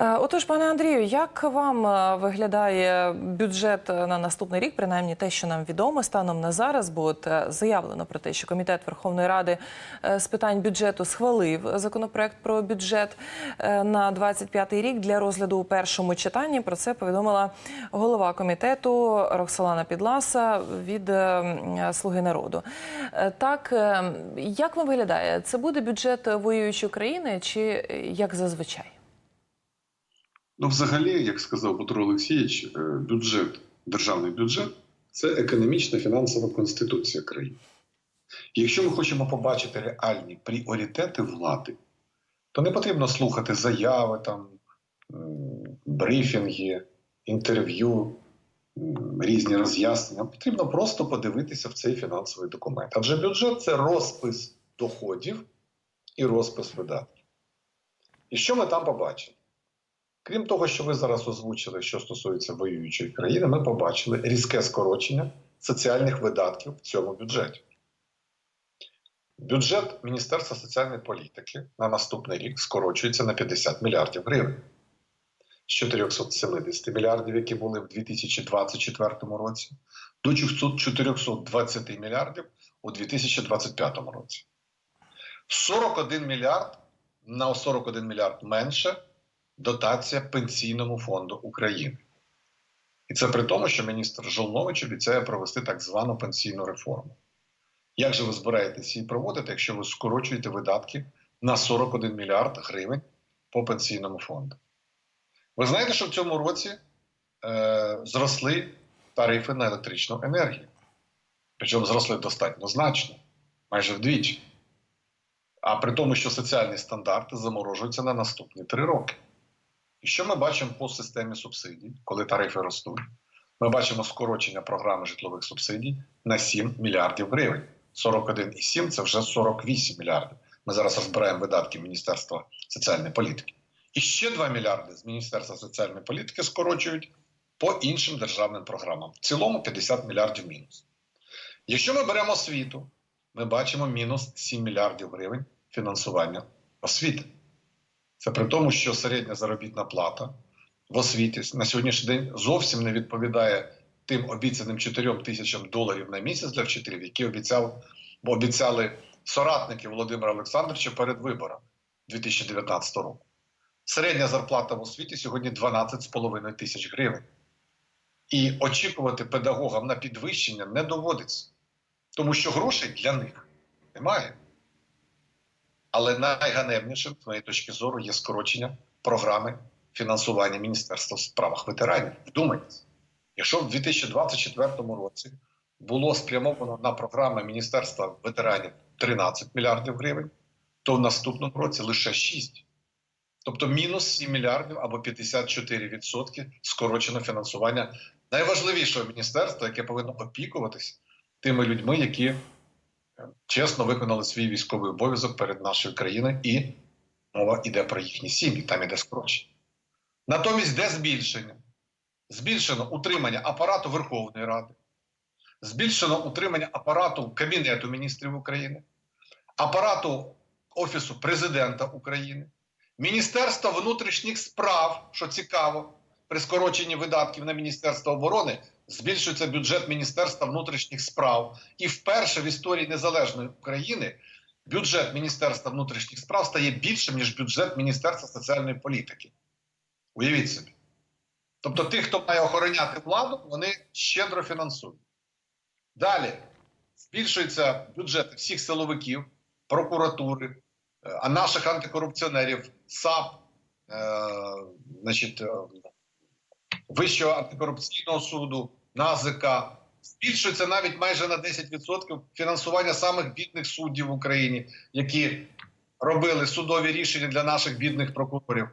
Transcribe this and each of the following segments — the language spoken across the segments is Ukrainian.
Е, Отож, пане Андрію, як вам е, виглядає бюджет на наступний рік, принаймні те, що нам відомо станом на зараз, бо от е, заявлено про те, що комітет Верховної Ради е, з питань бюджету схвалив законопроект про бюджет е, на 25-й рік для розгляду у першому читанні. Про це повідомила голова комітету Роксолана Підласа від е, Слуги народу. Е, Так, е, як вам виглядає? Це буде бюджет воюючої країни чи е, як зазвичай? Ну, взагалі, як сказав Петро Олексійович, е, бюджет, державний бюджет це економічна фінансова конституція країни. Якщо ми хочемо побачити реальні пріоритети влади, то не потрібно слухати заяви, там, брифінги, інтерв'ю, різні роз'яснення. Потрібно просто подивитися в цей фінансовий документ. Адже бюджет це розпис доходів і розпис видатків. І що ми там побачимо? Крім того, що ви зараз озвучили, що стосується воюючої країни, ми побачили різке скорочення соціальних видатків в цьому бюджеті. Бюджет Міністерства соціальної політики на наступний рік скорочується на 50 мільярдів гривень з 470 мільярдів, які були в 2024 році, до 420 мільярдів у 2025 році. 41 мільярд на 41 мільярд менше дотація Пенсійному фонду України. І це при тому, що міністр Жолнович обіцяє провести так звану пенсійну реформу. Як же ви збираєтесь її проводити, якщо ви скорочуєте видатки на 41 мільярд гривень по пенсійному фонду? Ви знаєте, що в цьому році е, зросли тарифи на електричну енергію. Причому зросли достатньо значно, майже вдвічі. А при тому, що соціальні стандарти заморожуються на наступні три роки. І що ми бачимо по системі субсидій, коли тарифи ростуть? Ми бачимо скорочення програми житлових субсидій на 7 мільярдів гривень. 41,7 це вже 48 мільярдів. Ми зараз розбираємо видатки Міністерства соціальної політики. І ще 2 мільярди з Міністерства соціальної політики скорочують по іншим державним програмам. В цілому 50 мільярдів мінус. Якщо ми беремо освіту, ми бачимо мінус 7 мільярдів гривень фінансування освіти. Це при тому, що середня заробітна плата в освіті на сьогоднішній день зовсім не відповідає тим обіцяним 4 тисячам доларів на місяць для вчителів, які обіцяв, обіцяли соратники Володимира Олександровича перед виборами 2019 року. Середня зарплата в освіті сьогодні 12,5 тисяч гривень. І очікувати педагогам на підвищення не доводиться, тому що грошей для них немає. Але найганебнішим, з моєї точки зору, є скорочення програми фінансування Міністерства в справах ветеранів. Вдумайтесь, якщо в 2024 році було спрямовано на програми Міністерства ветеранів 13 мільярдів гривень, то в наступному році лише 6. Тобто мінус 7 мільярдів або 54% скорочено фінансування найважливішого міністерства, яке повинно опікуватися тими людьми, які чесно виконали свій військовий обов'язок перед нашою країною, і мова йде про їхні сім'ї, там іде скорочення. Натомість, де збільшення? Збільшено утримання апарату Верховної Ради, збільшено утримання апарату Кабінету міністрів України, апарату Офісу президента України, Міністерства внутрішніх справ, що цікаво, при скороченні видатків на Міністерство оборони збільшується бюджет Міністерства внутрішніх справ. І вперше в історії незалежної України бюджет Міністерства внутрішніх справ стає більшим, ніж бюджет Міністерства соціальної політики. Уявіть собі. Тобто, тих, хто має охороняти владу, вони щедро фінансують. Далі збільшується бюджет всіх силовиків, прокуратури, е, а наших антикорупціонерів, САП, е, значить, е, Вищого антикорупційного суду, НАЗК. Збільшується навіть майже на 10% фінансування самих бідних суддів в Україні, які робили судові рішення для наших бідних прокурорів.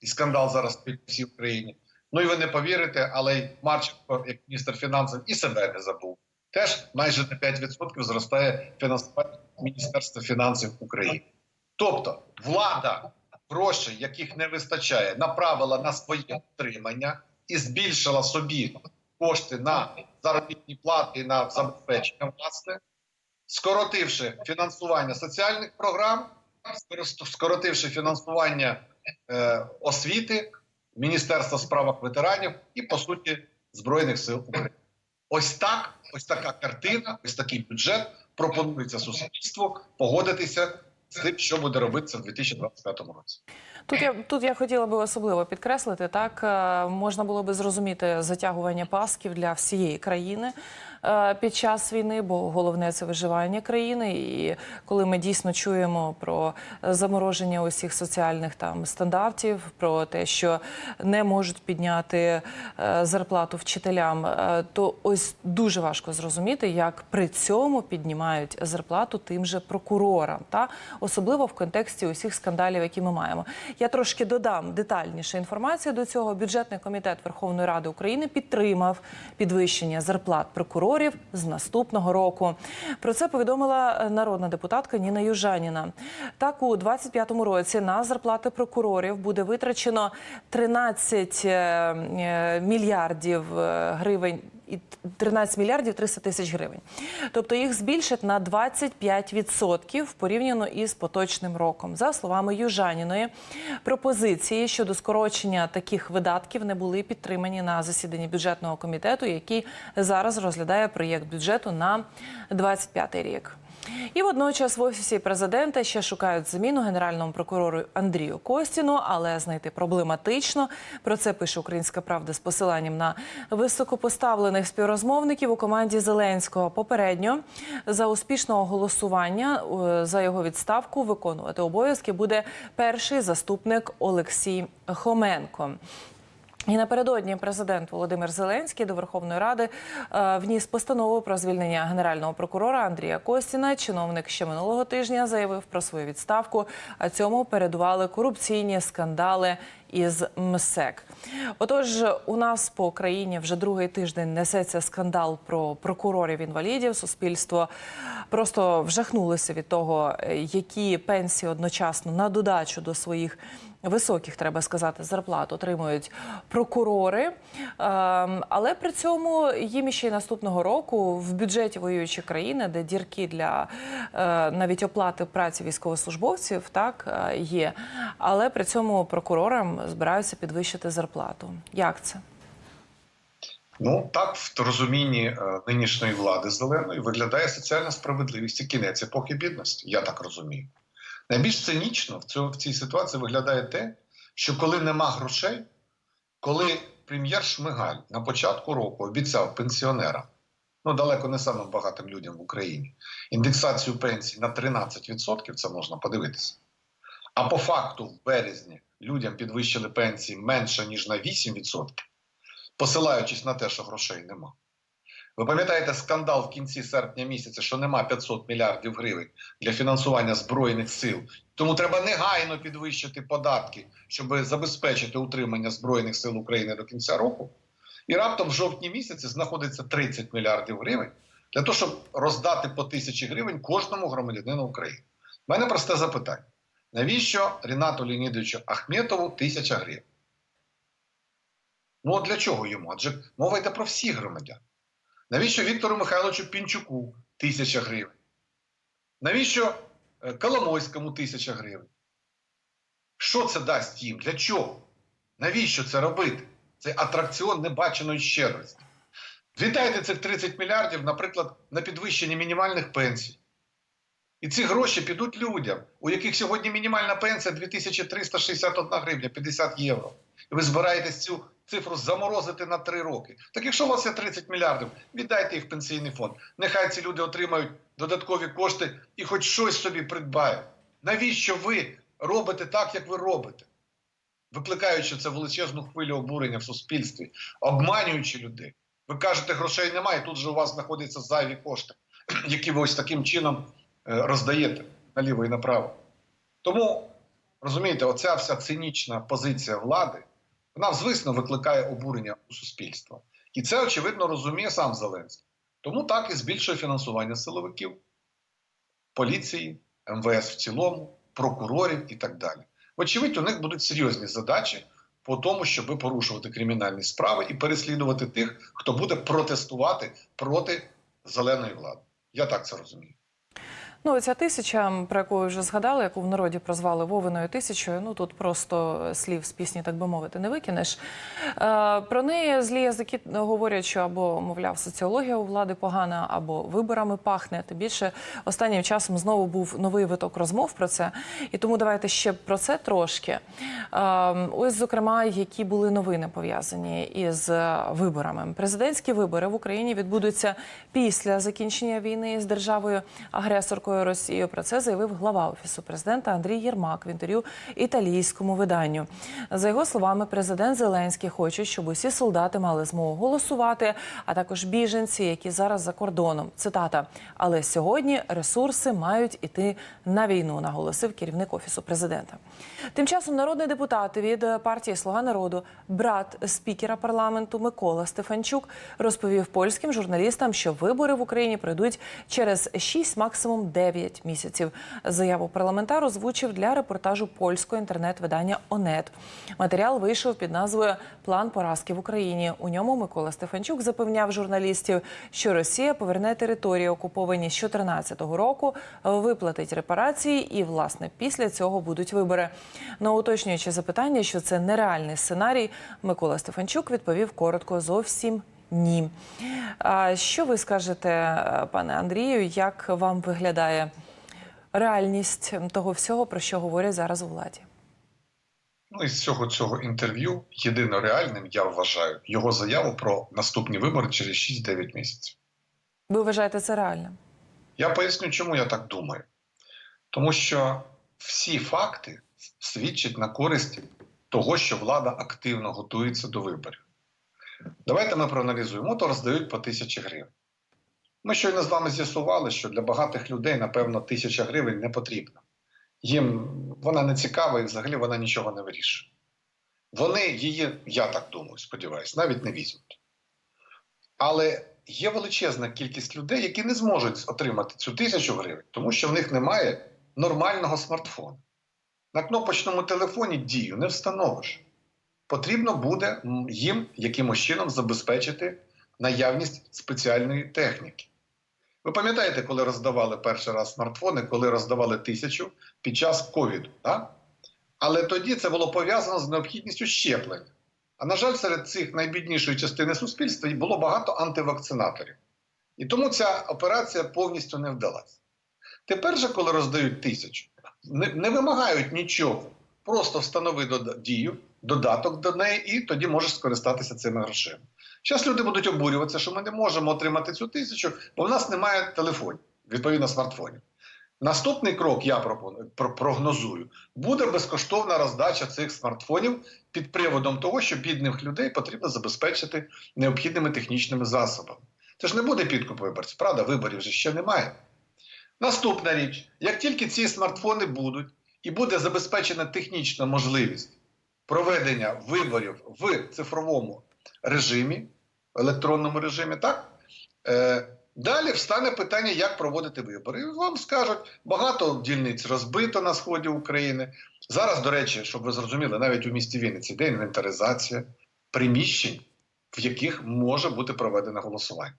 І скандал зараз всій Україні. Ну і ви не повірите, але й Марченко, як міністр фінансів, і себе не забув. Теж майже на 5% зростає фінансування Міністерства фінансів України. Тобто влада грошей, яких не вистачає, направила на своє утримання і збільшила собі кошти на заробітні плати і на забезпечення, власне, скоротивши фінансування соціальних програм, скоротивши фінансування е, освіти, Міністерства справах ветеранів і, по суті, Збройних сил України. Ось так, ось така картина, ось такий бюджет пропонується суспільству погодитися тим, що буде робитися в 2025 році. Тут я тут я хотіла би особливо підкреслити, так е, можна було би зрозуміти затягування пасків для всієї країни під час війни, бо головне це виживання країни. І коли ми дійсно чуємо про замороження усіх соціальних там стандартів, про те, що не можуть підняти е, зарплату вчителям, е, то ось дуже важко зрозуміти, як при цьому піднімають зарплату тим же прокурорам, та особливо в контексті усіх скандалів, які ми маємо. Я трошки додам детальніше інформацію до цього. Бюджетний комітет Верховної Ради України підтримав підвищення зарплат прокурорів з наступного року. Про це повідомила е, народна депутатка Ніна Южаніна. Так, у 2025 році на зарплати прокурорів буде витрачено 13 е, е, мільярдів гривень. І 13 мільярдів 300 тисяч гривень. Тобто їх збільшать на 25% порівняно із поточним роком. За словами Южаніної, пропозиції щодо скорочення таких видатків не були підтримані на засіданні бюджетного комітету, який зараз розглядає проєкт бюджету на 25 рік. І водночас в офісі президента ще шукають заміну генеральному прокурору Андрію Костіну, але знайти проблематично. Про це пише Українська Правда з посиланням на високопоставлених співрозмовників у команді Зеленського. Попередньо за успішного голосування е, за його відставку виконувати обов'язки буде перший заступник Олексій Хоменко. І напередодні президент Володимир Зеленський до Верховної Ради е, вніс постанову про звільнення генерального прокурора Андрія Костіна. Чиновник ще минулого тижня заявив про свою відставку. А цьому передували корупційні скандали із МСЕК. Отож, у нас по країні вже другий тиждень несеться скандал про прокурорів інвалідів. Суспільство просто вжахнулося від того, е, які пенсії одночасно на додачу до своїх високих, треба сказати, зарплат отримують прокурори. Ем, Але при цьому їм ще й наступного року в бюджеті воюючої країни, де дірки для е, навіть оплати праці військовослужбовців, так е, є. Але при цьому прокурорам збираються підвищити зарплату. Як це? Ну так, в розумінні е, нинішньої влади зеленої виглядає соціальна справедливість і кінець епохи бідності. Я так розумію. Найбільш цинічно в, цьому, в цій ситуації виглядає те, що коли нема грошей, коли прем'єр Шмигаль на початку року обіцяв пенсіонерам, ну далеко не самим багатим людям в Україні, індексацію пенсій на 13%, це можна подивитися. А по факту в березні людям підвищили пенсії менше ніж на 8%, посилаючись на те, що грошей нема. Ви пам'ятаєте скандал в кінці серпня місяця, що нема 500 мільярдів гривень для фінансування збройних сил. Тому треба негайно підвищити податки, щоб забезпечити утримання збройних сил України до кінця року. І раптом в жовтні місяці знаходиться 30 мільярдів гривень для того, щоб роздати по тисячі гривень кожному громадянину України. У мене просте запитання: навіщо Рінату Леонідовичу Ахметову тисяча гривень? Ну от для чого йому? Адже мова йде про всіх громадян. Навіщо Віктору Михайловичу Пінчуку тисяча гривень? Навіщо е, Коломойському тисяча гривень? Що це дасть їм? Для чого? Навіщо це робити? Це атракціон небаченої щедрості. Віддайте цих 30 мільярдів, наприклад, на підвищення мінімальних пенсій. І ці гроші підуть людям, у яких сьогодні мінімальна пенсія 2361 гривня, 50 євро. І ви збираєтесь цю цифру заморозити на 3 роки. Так якщо у вас є 30 мільярдів, віддайте їх в пенсійний фонд. Нехай ці люди отримають додаткові кошти і хоч щось собі придбають. Навіщо ви робите так, як ви робите? Викликаючи це величезну хвилю обурення в суспільстві, обманюючи людей. Ви кажете, грошей немає, тут же у вас знаходяться зайві кошти, які ви ось таким чином е, роздаєте наліво і направо. Тому, розумієте, оця вся цинічна позиція влади, вона звісно викликає обурення у суспільства. І це, очевидно, розуміє сам Зеленський. Тому так і збільшує фінансування силовиків, поліції, МВС в цілому, прокурорів і так далі. Вочевидь, у них будуть серйозні задачі по тому, щоб порушувати кримінальні справи і переслідувати тих, хто буде протестувати проти зеленої влади. Я так це розумію. Ну, ця тисяча, про яку вже згадали, яку в народі прозвали Вовиною тисячою. Ну тут просто слів з пісні, так би мовити, не викинеш. Е, про неї злі язики говорять, що або, мовляв, соціологія у влади погана, або виборами пахне. Тим більше останнім часом знову був новий виток розмов про це. І тому давайте ще про це трошки. Е, ось, зокрема, які були новини пов'язані із е, виборами. Президентські вибори в Україні відбудуться після закінчення війни з державою агресоркою Росією. Про це заявив глава офісу президента Андрій Єрмак в інтерв'ю італійському виданню. За його словами, президент Зеленський хоче, щоб усі солдати мали змогу голосувати, а також біженці, які зараз за кордоном. Цитата: але сьогодні ресурси мають іти на війну, наголосив керівник офісу президента. Тим часом народний депутат від партії Слуга народу, брат спікера парламенту Микола Стефанчук, розповів польським журналістам, що вибори в Україні пройдуть через 6, максимум 9 місяців. Заяву парламентар озвучив для репортажу польського інтернет-видання ОНЕТ. Матеріал вийшов під назвою План поразки в Україні. У ньому Микола Стефанчук запевняв журналістів, що Росія поверне території, окуповані з 2014 року, виплатить репарації, і власне після цього будуть вибори. На уточнюючи запитання, що це нереальний сценарій, Микола Стефанчук відповів коротко зовсім. Ні. А що ви скажете, пане Андрію, як вам виглядає реальність того всього, про що говорять зараз у владі? Ну із цього цього інтерв'ю єдино реальним я вважаю його заяву про наступні вибори через 6-9 місяців. Ви вважаєте це реальним? Я поясню, чому я так думаю. Тому що всі факти свідчать на користь того, що влада активно готується до виборів. Давайте ми проаналізуємо, то роздають по тисячі гривень. Ми щойно з вами з'ясували, що для багатих людей, напевно, тисяча гривень не потрібна. Їм вона не цікава і взагалі вона нічого не вирішує. Вони її, я так думаю, сподіваюся, навіть не візьмуть. Але є величезна кількість людей, які не зможуть отримати цю тисячу гривень, тому що в них немає нормального смартфону. На кнопочному телефоні дію не встановиш. Потрібно буде їм якимось чином забезпечити наявність спеціальної техніки. Ви пам'ятаєте, коли роздавали перший раз смартфони, коли роздавали тисячу під час ковіду? Так? Але тоді це було пов'язано з необхідністю щеплення. А на жаль, серед цих найбіднішої частини суспільства було багато антивакцинаторів. І тому ця операція повністю не вдалася. Тепер же, коли роздають тисячу, не, не вимагають нічого. Просто встанови дію, додаток до неї, і тоді можеш скористатися цими грошима. Зараз люди будуть обурюватися, що ми не можемо отримати цю тисячу, бо в нас немає телефонів, відповідно смартфонів. Наступний крок, я прогнозую, буде безкоштовна роздача цих смартфонів під приводом того, що бідних людей потрібно забезпечити необхідними технічними засобами. Це ж не буде підкуп виборців, правда, виборів вже ще немає. Наступна річ: як тільки ці смартфони будуть і буде забезпечена технічна можливість проведення виборів в цифровому режимі, електронному режимі, так? Е, далі встане питання, як проводити вибори. І вам скажуть, багато дільниць розбито на сході України. Зараз, до речі, щоб ви зрозуміли, навіть у місті Вінниці йде інвентаризація приміщень, в яких може бути проведено голосування.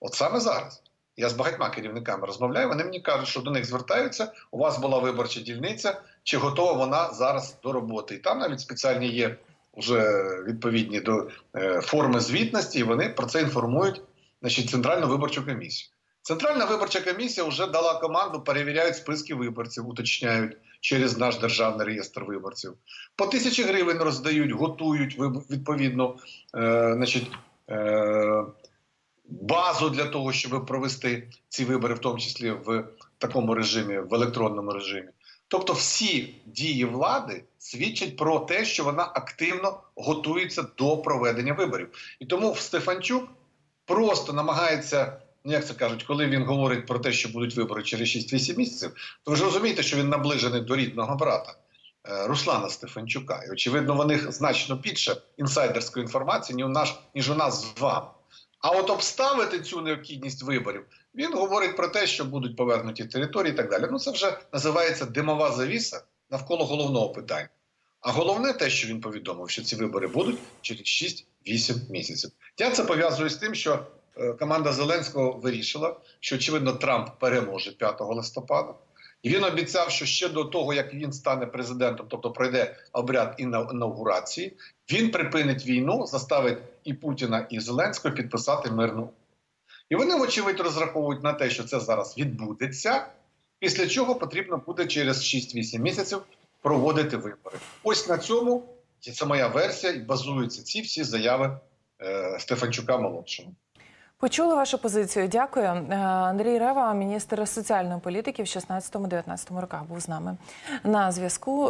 От саме зараз. Я з багатьма керівниками розмовляю, вони мені кажуть, що до них звертаються. У вас була виборча дільниця, чи готова вона зараз до роботи? І там навіть спеціальні є вже відповідні до е, форми звітності, і вони про це інформують значить, Центральну виборчу комісію. Центральна виборча комісія вже дала команду, перевіряють списки виборців, уточняють через наш державний реєстр виборців. По тисячі гривень роздають, готують відповідно е, значить, е, базу для того, щоб провести ці вибори, в тому числі в такому режимі, в електронному режимі. Тобто, всі дії влади свідчать про те, що вона активно готується до проведення виборів. І тому Стефанчук просто намагається, ну, як це кажуть, коли він говорить про те, що будуть вибори через 6-8 місяців, то ви ж розумієте, що він наближений до рідного брата е, Руслана Стефанчука. І очевидно, в них значно більше інсайдерської інформації, ніж у нас, ніж у нас з вами. А от обставити цю необхідність виборів він говорить про те, що будуть повернуті території і так далі. Ну це вже називається димова завіса навколо головного питання. А головне те, що він повідомив, що ці вибори будуть через 6-8 місяців. Я це пов'язую з тим, що е, команда Зеленського вирішила, що очевидно Трамп переможе 5 листопада. І він обіцяв, що ще до того, як він стане президентом, тобто пройде обряд іна- інаугурації, він припинить війну, заставить і Путіна, і Зеленського підписати мирну. І вони, вочевидь, розраховують на те, що це зараз відбудеться, після чого потрібно буде через 6-8 місяців проводити вибори. Ось на цьому це моя версія, і базуються ці всі заяви е, Стефанчука молодшого. Почули вашу позицію. Дякую. Е, Андрій Рева, міністр соціальної політики в 16-19 роках, був з нами на зв'язку.